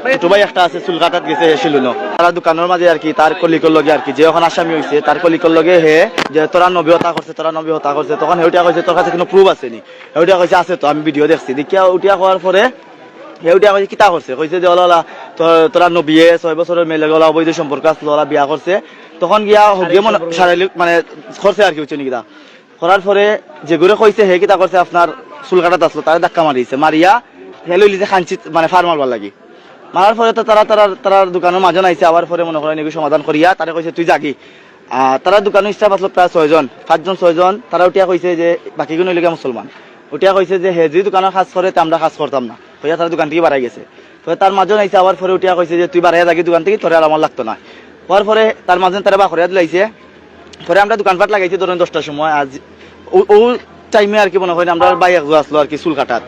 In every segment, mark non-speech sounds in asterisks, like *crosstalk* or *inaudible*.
ছোট ভাই একটা আছে, চুলকাটাত গেছে হে ছিল তারা দোকানের মাঝে আর কি, তার কলিকর লগে আর কি, যে এখন আসামি হয়েছে তার কলিকর লগে হে, যে তোরা নবী হতা করছে, তোরা নবী হতা করছে, তখন হেউটিয়া কইছে, তোর কাছে কোনো প্রুফ আছে নি? হেউটিয়া কইছে, আছে তো, আমি ভিডিও দেখছি। দেখিয়া উঠিয়া হওয়ার পরে হেউটিয়া কইছে, কিতা করছে কইছে যে ওলা ওলা তোরা নবীয়ে ছয় বছরের মেয়ে লগে ওলা অবৈধ সম্পর্ক আসলো ওলা বিয়া করছে তখন গিয়া হগিয়ে মনে শারীরিক মানে করছে আর কি হচ্ছে নাকি করার পরে, যে ঘুরে কইছে, হে কিতা করছে আপনার চুল কাটাত আসলো তারা ধাক্কা মারিছে মারিয়া হেলো লিজে খাঞ্চিত মানে ফার মারবার লাগি। মারার পরে তো তারা তারা তারা দোকানের মাঝে আইছে আবার পরে মনে করেন এগুলো সমাধান করিয়া তারা কইছে, তুই জাগি। তারা দোকানের স্টাফ আসলো প্রায় ছয়জন, পাঁচজন, ছয়জন, তারা উঠিয়া কইছে যে, বাকিগুলো লিগে মুসলমান। উঠিয়া কইছে যে, হে, যদি দোকানের কাজ করে আমরা কাজ করতাম না। হইয়া তারা দোকান থেকে বাড়াই গেছে। তো তার মাঝে আইছে আবার পরে উঠিয়া কইছে যে, তুই বাড়াইয়া জাগি, দোকান থেকে তোরে আর আমার লাগতো না। হওয়ার পরে তার মাঝে তারা বাখরিয়া দিলাইছে। পরে আমরা দোকানপাট লাগাইছি ধরেন দশটার সময়। আজ ও- টাইমে আর কি মনে হয় আমরা বাই একজো আসলো আর কি চুল কাটাত।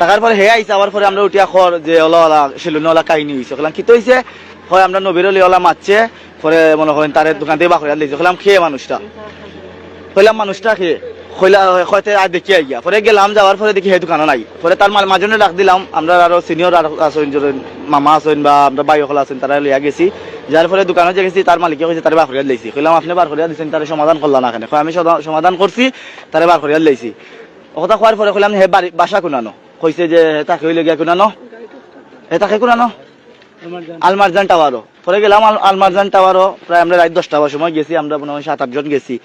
টাকার পরে হে আইসে আবার পরে আমরা উঠিয়া খর যে ওলা ওলা সেলুনে ওলা কাহিনী হয়েছে কলাম কি তো হয়েছে হয়, আমরা নবীর ওলা মারছে পরে মনে করেন তার দোকান থেকে বাকরিয়া দিয়েছে কলাম খেয়ে মানুষটা। কইলাম, মানুষটা খেয়ে কইলা হয়তো আর দেখি আইয়া। পরে গেলাম, যাওয়ার পরে দেখি সেই দোকানও নাই। পরে তার মাজনে ডাক দিলাম, আমরা আরও সিনিয়র আর যেন মামা আছেন বা আমরা বাই সকল আছেন তারা লইয়া গেছি। যার ফলে দোকানে যে গেছি, তার মালিকে কইছে তারে বার করিয়া লাইছি কইলাম, আপনি বার করিয়া দিছেন তারে সমাধান করলাম না কেন? আমি সমাধান করছি তারে বার করিয়া লাইছি কথা কোয়ার পরে কইলাম, হে বাড়ি বাসা কোনানো? কইছে যে তাকে হইলে গিয়া কোনানো হে তাকে কোনানো আলমারজান টাওয়ারও। পরে গেলাম আল- আলমারজান টাওয়ারও, প্রায় আমরা রাত দশটা সময় গেছি, আমরা মনে হয় সাত আটজন গেছি।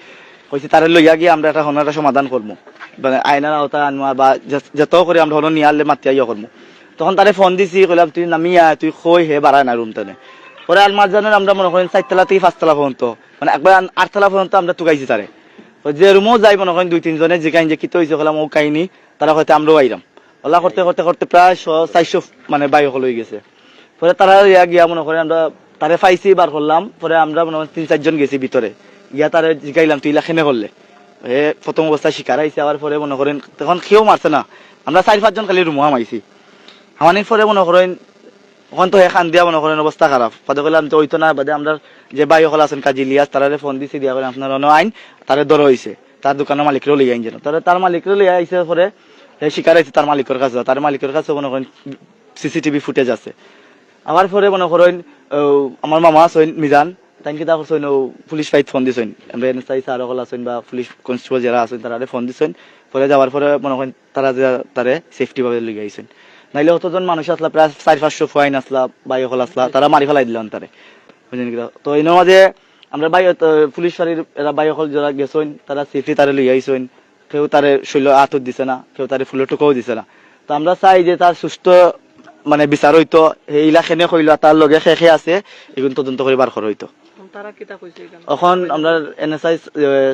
কইছি তারে লইয়া গিয়ে আমরা একটা হন সমাধান করব মানে আইনার আওতা আনমা বা যত করে আমরা হন নিয়ে আনলে মাতিয়া ইয়ে করব তখন তারে ফোন দিছি, কইলাম, তুই নামি আয় তুই কই হে বাড়ায় না রুম তেনে। পরে আলমারজানের আমরা মনে করেন চারতলা থেকে পাঁচতলা পর্যন্ত মানে একবার আটতলা পর্যন্ত আমরা টুকাইছি তারে। যে রুমও যাই মনে করেন দুই তিনজনে যে কাহিনী যে কিতো হয়েছে কলাম ও কাহিনী, তারা হয়তো আমরাও আইরাম। ওলা করতে করতে করতে প্রায় চারশো মানে হল হয়ে গেছে। পরে তারা ইয়া গিয়া মনে করেন, আমরা তারে পাইছি, বার করলাম। পরে আমরা মনে তিন, চারজন গেছি ভিতরে। গিয়া তারে জিগাইলাম, তুই লাখেনে করলে? হে প্রথম অবস্থায় শিকার আইছে, আবার পরে মনে করেন, তখন কেউ মারছে না। আমরা চার পাঁচজন খালি রুমা মাইছি আমাদের পরে মনে করেন ওখান তো এখান দিয়া মনে করেন অবস্থা খারাপ। পদে করলাম তো ওইতো না, বাদে আমরা যে বাই হল আছেন, কাজী লিয়াস তারারে ফোন দিছি, দিয়া করে আপনার অন্য আইন, তারে দর হইছে। তার দোকানের মালিকরেও লইয়া আইন যেন। তারে তার মালিকরেও লইয়া আইছে, পরে শিকার আইছে তার মালিকের কাছে, তার মালিকের কাছে মনে করেন সিসিটিভি ফুটেজ আছে। আমার পরে মনে করেন আমার মামা আছেন, মিজান তাই কিতা করছেন পুলিশ ফাইট ফোন দিছেন। আমরা এনএসআই স্যার সকল আছেন বা পুলিশ কনস্টেবল যারা আছেন, তারা ফোন দিছেন। পরে যাওয়ার পরে মনে করেন তারা তারে সেফটি ভাবে লইয়া আইছেন। নাইলে অতজন মানুষ আসলা, প্রায় চার, পাঁচশো ফাইন আসলা, বাই সকল আসলা, তারা মারি ফেলাই দিলেন তারে। বুঝলেন কিনা? তো এই মাঝে আমরা বাই পুলিশ ফাঁড়ির, এরা বাই সকল যারা গেছেন, তারা সেফটি তারে লইয়া আইছেন। কেউ তারে শৈল আতর দিছে না কেউ তারে ফুলের টুকাও দিছে না। তো আমরা চাই যে তার সুস্থ মানে বিচার হইতো সেই ইলাখেনে কইল তার লগে শেষে আছে এগুলো তদন্ত করে বার করা হইতো। এখানে আমরা এনএসআই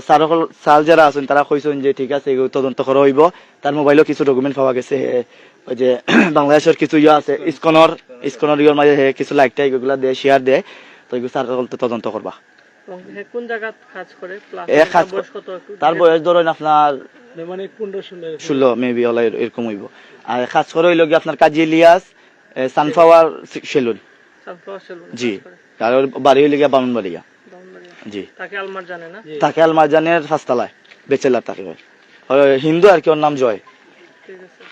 স্যার সকল স্যার যারা আছেন তারা কইছেন যে ঠিক আছে এগুলো তদন্ত করা হইব। তার মোবাইলও কিছু ডকুমেন্ট পাওয়া গেছে ওই যে *clears throat* বাংলাদেশের কিছু ইয়ে আছে ইসকনের ইসকনের ইয়ের মাঝে কিছু লাইক টাইক এগুলা দেয় শেয়ার দেয় তো এগুলো স্যার তদন্ত করবা। কোন কাজ করে? তার বয়স ধরেন আপনার মানে পনেরো ষোলো মেবি ওলা এরকম হইব। আর কাজ করে হইল গিয়ে আপনার কাজী ইলিয়াস সানফ্লাওয়ার সেলুন জি। আর বাড়ি হইলে গিয়া বামুনবাড়িয়া। জি। তাকে আলমার জানে না? তাকে আলমারজানের ফাঁসতলায়। বেচেলার তাকে। হয়। হিন্দু আর কি ওর নাম জয়। ঠিক আছে।